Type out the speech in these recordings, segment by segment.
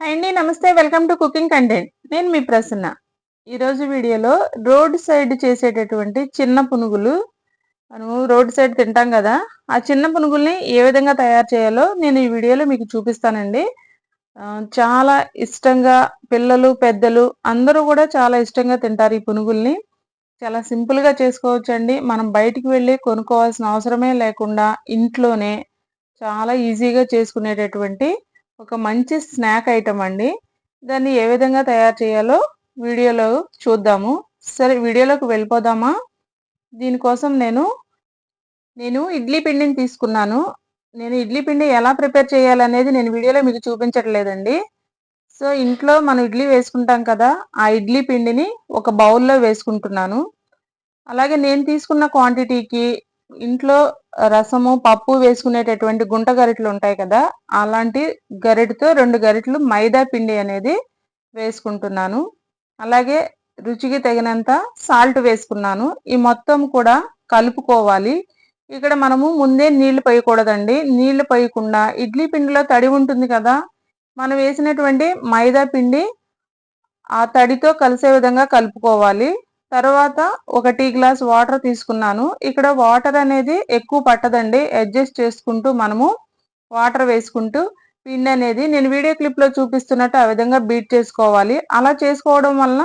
Hi అండి నమస్తే. Welcome to cooking content నేను మీ ప్రసన్న. ఈరోజు వీడియోలో రోడ్ సైడ్ చేసేటటువంటి చిన్న పునుగులు. మనము రోడ్ సైడ్ తింటాం కదా ఆ చిన్న పునుగుల్ని ఏ విధంగా తయారు చేయాలో నేను ఈ వీడియోలో మీకు చూపిస్తానండి. చాలా ఇష్టంగా పిల్లలు పెద్దలు అందరూ కూడా చాలా ఇష్టంగా తింటారు ఈ పునుగుల్ని. చాలా సింపుల్గా చేసుకోవచ్చండి. మనం బయటికి వెళ్ళి కొనుక్కోవాల్సిన అవసరమే లేకుండా ఇంట్లోనే చాలా ఈజీగా చేసుకునేటటువంటి ఒక మంచి స్నాక్ ఐటమ్ అండి. దాన్ని ఏ విధంగా తయారు చేయాలో వీడియోలో చూద్దాము. సరే వీడియోలోకి వెళ్ళిపోదామా? దీనికోసం నేను నేను ఇడ్లీ పిండిని తీసుకున్నాను. నేను ఇడ్లీ పిండి ఎలా ప్రిపేర్ చేయాలనేది నేను వీడియోలో మీకు చూపించట్లేదండి. సో ఇంట్లో మనం ఇడ్లీ వేసుకుంటాం కదా ఆ ఇడ్లీ పిండిని ఒక బౌల్లో వేసుకుంటున్నాను. అలాగే నేను తీసుకున్న క్వాంటిటీకి ఇంట్లో రసము పప్పు వేసుకునేటటువంటి గుంట గరిటలు ఉంటాయి కదా అలాంటి గరిటతో రెండు గరిటలు మైదా పిండి అనేది వేసుకుంటున్నాను. అలాగే రుచికి తగినంత సాల్ట్ వేసుకున్నాను. ఈ మొత్తం కూడా కలుపుకోవాలి. ఇక్కడ మనము ముందే నీళ్ళు పోయకూడదండి. నీళ్ళు పోయకుండా ఇడ్లీ పిండిలో తడి ఉంటుంది కదా మనం వేసినటువంటి మైదా పిండి ఆ తడితో కలిసే విధంగా కలుపుకోవాలి. తర్వాత ఒక టీ గ్లాస్ వాటర్ తీసుకున్నాను. ఇక్కడ వాటర్ అనేది ఎక్కువ పట్టదండి. అడ్జస్ట్ చేసుకుంటూ మనము వాటర్ వేసుకుంటూ పిండి అనేది నేను వీడియో క్లిప్లో చూపిస్తున్నట్టు ఆ విధంగా బీట్ చేసుకోవాలి. అలా చేసుకోవడం వలన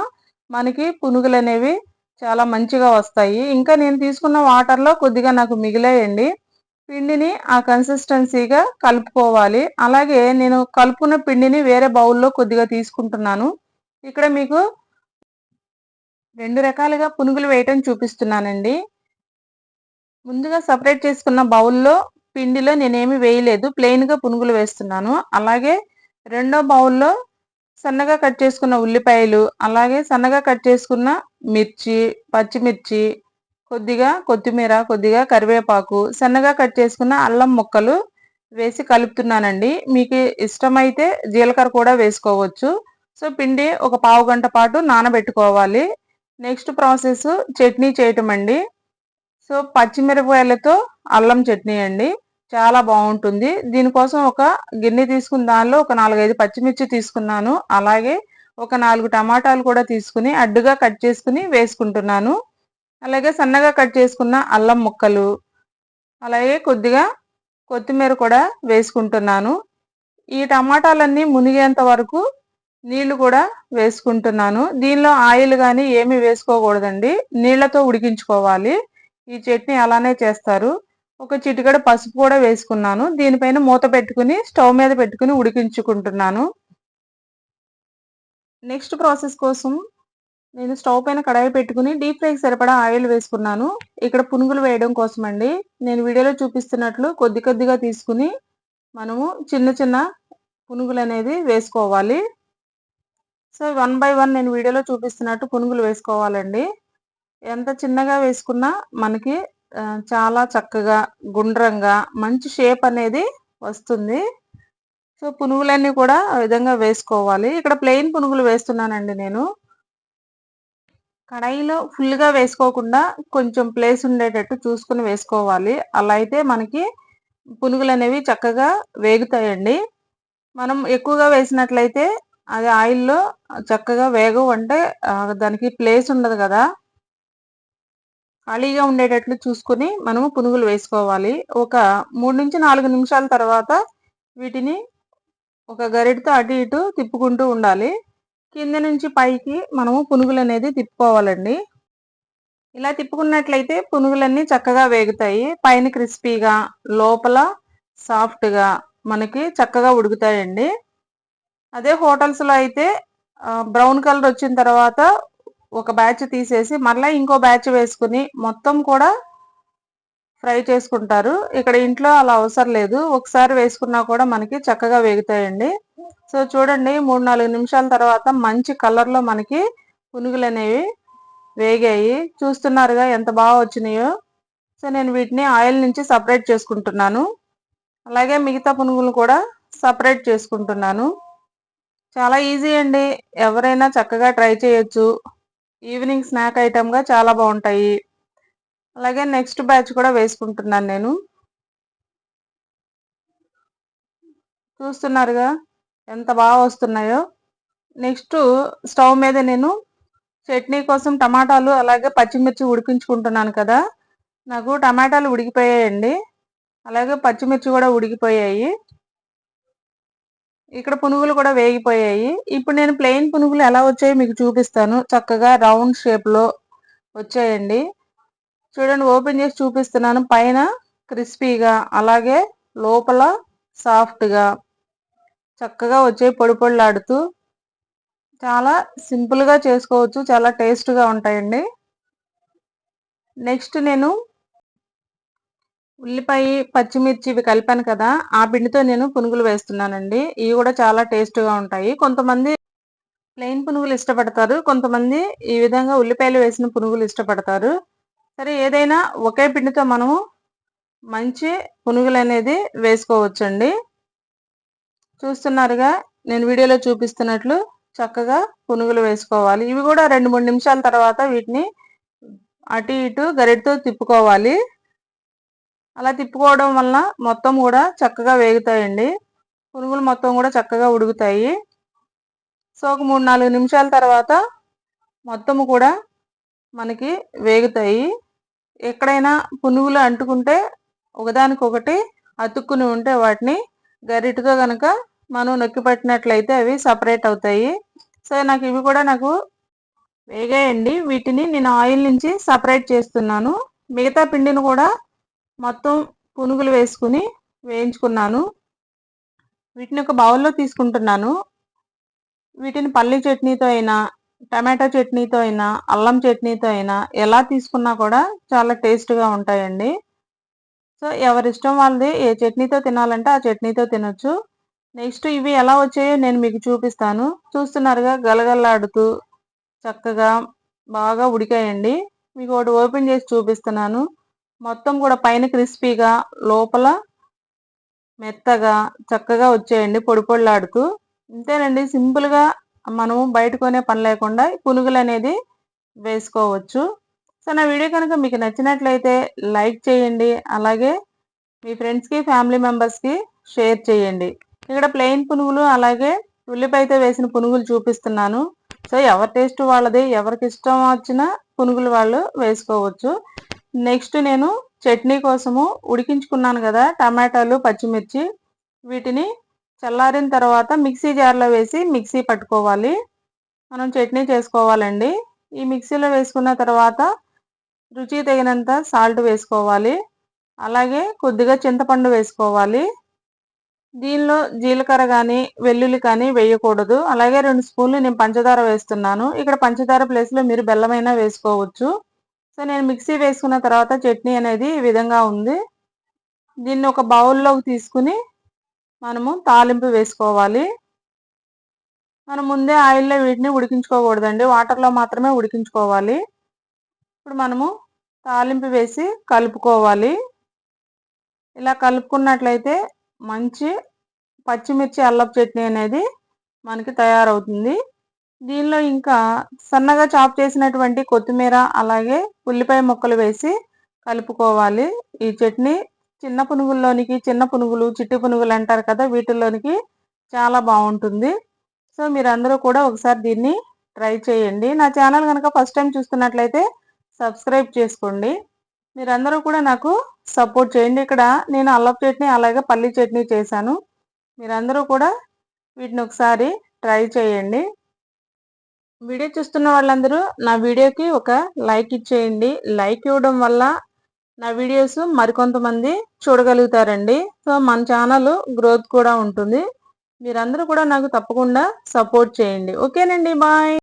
మనకి పునుగులు అనేవి చాలా మంచిగా వస్తాయి. ఇంకా నేను తీసుకున్న వాటర్లో కొద్దిగా నాకు మిగిలేయండి. పిండిని ఆ కన్సిస్టెన్సీగా కలుపుకోవాలి. అలాగే నేను కలుపుకున్న పిండిని వేరే బౌల్లో కొద్దిగా తీసుకుంటున్నాను. ఇక్కడ మీకు రెండు రకాలుగా పునుగులు వేయటం చూపిస్తున్నానండి. ముందుగా సపరేట్ చేసుకున్న బౌల్లో పిండిలో నేనేమి వేయలేదు. ప్లెయిన్గా పునుగులు వేస్తున్నాను. అలాగే రెండో బౌల్లో సన్నగా కట్ చేసుకున్న ఉల్లిపాయలు అలాగే సన్నగా కట్ చేసుకున్న మిర్చి పచ్చిమిర్చి కొద్దిగా కొత్తిమీర కొద్దిగా కరివేపాకు సన్నగా కట్ చేసుకున్న అల్లం ముక్కలు వేసి కలుపుతున్నానండి. మీకు ఇష్టమైతే జీలకర్ర కూడా వేసుకోవచ్చు. సో పిండి ఒక పావు గంట పాటు నానబెట్టుకోవాలి. నెక్స్ట్ ప్రాసెస్ చట్నీ చేయటం అండి సో పచ్చిమిరపకాయలతో అల్లం చట్నీ అండి. చాలా బాగుంటుంది. దీనికోసం ఒక గిన్నె తీసుకున్న దానిలో ఒక నాలుగైదు పచ్చిమిర్చి తీసుకున్నాను. అలాగే ఒక నాలుగు టమాటాలు కూడా తీసుకుని అడ్డుగా కట్ చేసుకుని వేసుకుంటున్నాను. అలాగే సన్నగా కట్ చేసుకున్న అల్లం ముక్కలు అలాగే కొద్దిగా కొత్తిమీర కూడా వేసుకుంటున్నాను. ఈ టమాటాలన్నీ మునిగేంత వరకు నీళ్ళు కూడా వేసుకుంటున్నాను. దీనిలో ఆయిల్ కానీ ఏమి వేసుకోకూడదండి. నీళ్ళతో ఉడికించుకోవాలి. ఈ చట్నీ అలానే చేస్తారు. ఒక చిటికడ పసుపు కూడా వేసుకున్నాను. దీనిపైన మూత పెట్టుకుని స్టవ్ మీద పెట్టుకుని ఉడికించుకుంటున్నాను. నెక్స్ట్ ప్రాసెస్ కోసం నేను స్టవ్ పైన కడాయి పెట్టుకుని డీప్ ఫ్రైకి సరిపడా ఆయిల్ వేసుకున్నాను. ఇక్కడ పునుగులు వేయడం కోసం అండి నేను వీడియోలో చూపిస్తున్నట్లు కొద్ది కొద్దిగా తీసుకుని మనము చిన్న చిన్న పునుగులు అనేది వేసుకోవాలి. సో వన్ బై వన్ నేను వీడియోలో చూపిస్తున్నట్టు పునుగులు వేసుకోవాలండి. ఎంత చిన్నగా వేసుకున్నా మనకి చాలా చక్కగా గుండ్రంగా మంచి షేప్ అనేది వస్తుంది. సో పునుగులన్నీ కూడా ఆ విధంగా వేసుకోవాలి. ఇక్కడ ప్లెయిన్ పునుగులు వేస్తున్నానండి నేను. కడాయిలో ఫుల్గా వేసుకోకుండా కొంచెం ప్లేస్ ఉండేటట్టు చూసుకుని వేసుకోవాలి. అలా అయితే మనకి పునుగులు అనేవి చక్కగా వేగుతాయండి. మనం ఎక్కువగా వేసినట్లయితే అది ఆయిల్లో చక్కగా వేగవు అంటే దానికి ప్లేస్ ఉండదు కదా. ఖాళీగా ఉండేటట్లు చూసుకొని మనము పునుగులు వేసుకోవాలి. ఒక మూడు నుంచి నాలుగు నిమిషాల తర్వాత వీటిని ఒక గరిటతో అటు ఇటు తిప్పుకుంటూ ఉండాలి. కింద నుంచి పైకి మనము పునుగులు అనేది తిప్పుకోవాలండి. ఇలా తిప్పుకున్నట్లయితే పునుగులన్నీ చక్కగా వేగుతాయి. పైన క్రిస్పీగా లోపల సాఫ్ట్గా మనకి చక్కగా ఉడుకుతాయండి. అదే హోటల్స్లో అయితే బ్రౌన్ కలర్ వచ్చిన తర్వాత ఒక బ్యాచ్ తీసేసి మళ్ళీ ఇంకో బ్యాచ్ వేసుకుని మొత్తం కూడా ఫ్రై చేసుకుంటారు. ఇక్కడ ఇంట్లో అలా అవసరం లేదు. ఒకసారి వేసుకున్నా కూడా మనకి చక్కగా వేగుతాయండి. సో చూడండి మూడు నాలుగు నిమిషాల తర్వాత మంచి కలర్లో మనకి పునుగులు అనేవి వేగాయి. చూస్తున్నారుగా ఎంత బాగా వచ్చినాయో. సో నేను వీటిని ఆయిల్ నుంచి సపరేట్ చేసుకుంటున్నాను. అలాగే మిగతా పునుగులు కూడా సపరేట్ చేసుకుంటున్నాను. చాలా ఈజీ అండి. ఎవరైనా చక్కగా ట్రై చేయొచ్చు. ఈవినింగ్ స్నాక్ ఐటమ్గా చాలా బాగుంటాయి. అలాగే నెక్స్ట్ బ్యాచ్ కూడా వేసుకుంటున్నాను నేను. చూస్తున్నారుగా ఎంత బాగా వస్తున్నాయో. నెక్స్ట్ స్టవ్ మీద నేను చట్నీ కోసం టమాటాలు అలాగే పచ్చిమిర్చి ఉడికించుకుంటున్నాను కదా. నాకు టమాటాలు ఉడికిపోయాయండి. అలాగే పచ్చిమిర్చి కూడా ఉడికిపోయాయి. ఇక్కడ పునుగులు కూడా వేగిపోయాయి. ఇప్పుడు నేను ప్లెయిన్ పునుగులు ఎలా వచ్చాయో మీకు చూపిస్తాను. చక్కగా రౌండ్ షేప్లో వచ్చాయండి. చూడండి ఓపెన్ చేసి చూపిస్తున్నాను. పైన క్రిస్పీగా అలాగే లోపల సాఫ్ట్గా చక్కగా వచ్చే పొడి పొడిలాడుతూ. చాలా సింపుల్గా చేసుకోవచ్చు. చాలా టేస్ట్గా ఉంటాయండి. నెక్స్ట్ నేను ఉల్లిపాయ పచ్చిమిర్చి ఇవి కలిపాను కదా ఆ పిండితో నేను పునుగులు వేస్తున్నానండి. ఇవి కూడా చాలా టేస్ట్గా ఉంటాయి. కొంతమంది ప్లెయిన్ పునుగులు ఇష్టపడతారు కొంతమంది ఈ విధంగా ఉల్లిపాయలు వేసిన పునుగులు ఇష్టపడతారు. సరే ఏదైనా ఒకే పిండితో మనము మంచి పునుగులు అనేది వేసుకోవచ్చండి. చూస్తున్నారుగా నేను వీడియోలో చూపిస్తున్నట్లు చక్కగా పునుగులు వేసుకోవాలి. ఇవి కూడా రెండు మూడు నిమిషాల తర్వాత వీటిని అటు ఇటు గరిటతో తిప్పుకోవాలి. అలా తిప్పుకోవడం వల్ల మొత్తం కూడా చక్కగా వేగుతాయండి. పునుగులు మొత్తం కూడా చక్కగా ఉడుకుతాయి. సో ఒక మూడు నాలుగు నిమిషాల తర్వాత మొత్తము కూడా మనకి వేగుతాయి. ఎక్కడైనా పునుగులు అంటుకుంటే ఒకదానికొకటి అతుక్కుని ఉంటే వాటిని గరిటతో కనుక మనం నొక్కి పట్టినట్లయితే అవి సపరేట్ అవుతాయి. సో నాకు ఇవి కూడా నాకు వేగాయండి. వీటిని నేను ఆయిల్ నుంచి సపరేట్ చేస్తున్నాను. మిగతా పిండిని కూడా మొత్తం పునుగులు వేసుకుని వేయించుకున్నాను. వీటిని ఒక బౌల్లో తీసుకుంటున్నాను. వీటిని పల్లి చట్నీతో అయినా టమాటా చట్నీతో అయినా అల్లం చట్నీతో అయినా ఎలా తీసుకున్నా కూడా చాలా టేస్ట్గా ఉంటాయండి. సో ఎవరిష్టం వాళ్ళది ఏ చట్నీతో తినాలంటే ఆ చట్నీతో తినొచ్చు. నెక్స్ట్ ఇవి ఎలా వచ్చాయో నేను మీకు చూపిస్తాను. చూస్తున్నారుగా గలగల్లాడుతూ చక్కగా బాగా ఉడికాయండి. మీకు ఒకటి ఓపెన్ చేసి చూపిస్తున్నాను. మొత్తం కూడా పైన క్రిస్పీగా లోపల మెత్తగా చక్కగా వచ్చేయండి పొడి పొడిలాడుతూ. ఇంతేనండి సింపుల్గా మనము బయట కొనే పని లేకుండా పునుగులు అనేది వేసుకోవచ్చు. సో నా వీడియో కనుక మీకు నచ్చినట్లయితే లైక్ చేయండి అలాగే మీ ఫ్రెండ్స్కి ఫ్యామిలీ మెంబర్స్కి షేర్ చేయండి. ఇక్కడ ప్లెయిన్ పునుగులు అలాగే ఉల్లిపాయతో వేసిన పునుగులు చూపిస్తున్నాను. సో ఎవరి టేస్ట్ వాళ్ళది ఎవరికి ఇష్టం వచ్చిన పునుగులు వాళ్ళు వేసుకోవచ్చు. నెక్స్ట్ నేను చట్నీ కోసము ఉడికించుకున్నాను కదా టమాటాలు పచ్చిమిర్చి. వీటిని చల్లారిన తర్వాత మిక్సీ జార్లో వేసి మిక్సీ పట్టుకోవాలి. మనం చట్నీ చేసుకోవాలండి. ఈ మిక్సీలో వేసుకున్న తర్వాత రుచి తగినంత సాల్ట్ వేసుకోవాలి. అలాగే కొద్దిగా చింతపండు వేసుకోవాలి. దీనిలో జీలకర్ర కానీ వెల్లుల్లి కానీ వేయకూడదు. అలాగే రెండు స్పూన్లు నేను పంచదార వేస్తున్నాను. ఇక్కడ పంచదార ప్లేస్లో మీరు బెల్లమైనా వేసుకోవచ్చు. సో నేను మిక్సీ వేసుకున్న తర్వాత చట్నీ అనేది ఈ విధంగా ఉంది. దీన్ని ఒక బౌల్లోకి తీసుకుని మనము తాలింపు వేసుకోవాలి. మనం ముందే ఆయిల్లో వీటిని ఉడికించుకోకూడదండి. వాటర్లో మాత్రమే ఉడికించుకోవాలి. ఇప్పుడు మనము తాలింపు వేసి కలుపుకోవాలి. ఇలా కలుపుకున్నట్లయితే మంచి పచ్చిమిర్చి అల్లపు చట్నీ అనేది మనకి తయారవుతుంది. దీనిలో ఇంకా సన్నగా చాప్ చేసినటువంటి కొత్తిమీర అలాగే ఉల్లిపాయ ముక్కలు వేసి కలుపుకోవాలి. ఈ చట్నీ చిన్న పునుగుల్లోనికి చిన్న పునుగులు చిట్టి పునుగులు అంటారు కదా వీటిల్లోనికి చాలా బాగుంటుంది. సో మీరందరూ కూడా ఒకసారి దీన్ని ట్రై చేయండి. నా ఛానల్ కనుక ఫస్ట్ టైం చూస్తున్నట్లయితే సబ్స్క్రైబ్ చేసుకోండి. మీరందరూ కూడా నాకు సపోర్ట్ చేయండి. ఇక్కడ నేను అల్లపు చట్నీ అలాగే పల్లి చట్నీ చేశాను. మీరందరూ కూడా వీటిని ఒకసారి ట్రై చేయండి. వీడియో చూస్తున్న వాళ్ళందరూ నా వీడియోకి ఒక లైక్ ఇచ్చేయండి. లైక్ ఇవ్వడం వల్ల నా వీడియోస్ మరికొంతమంది చూడగలుగుతారండి. సో మన ఛానల్ గ్రోత్ కూడా ఉంటుంది. మీరందరూ కూడా నాకు తప్పకుండా సపోర్ట్ చేయండి. ఓకేనండి బాయ్.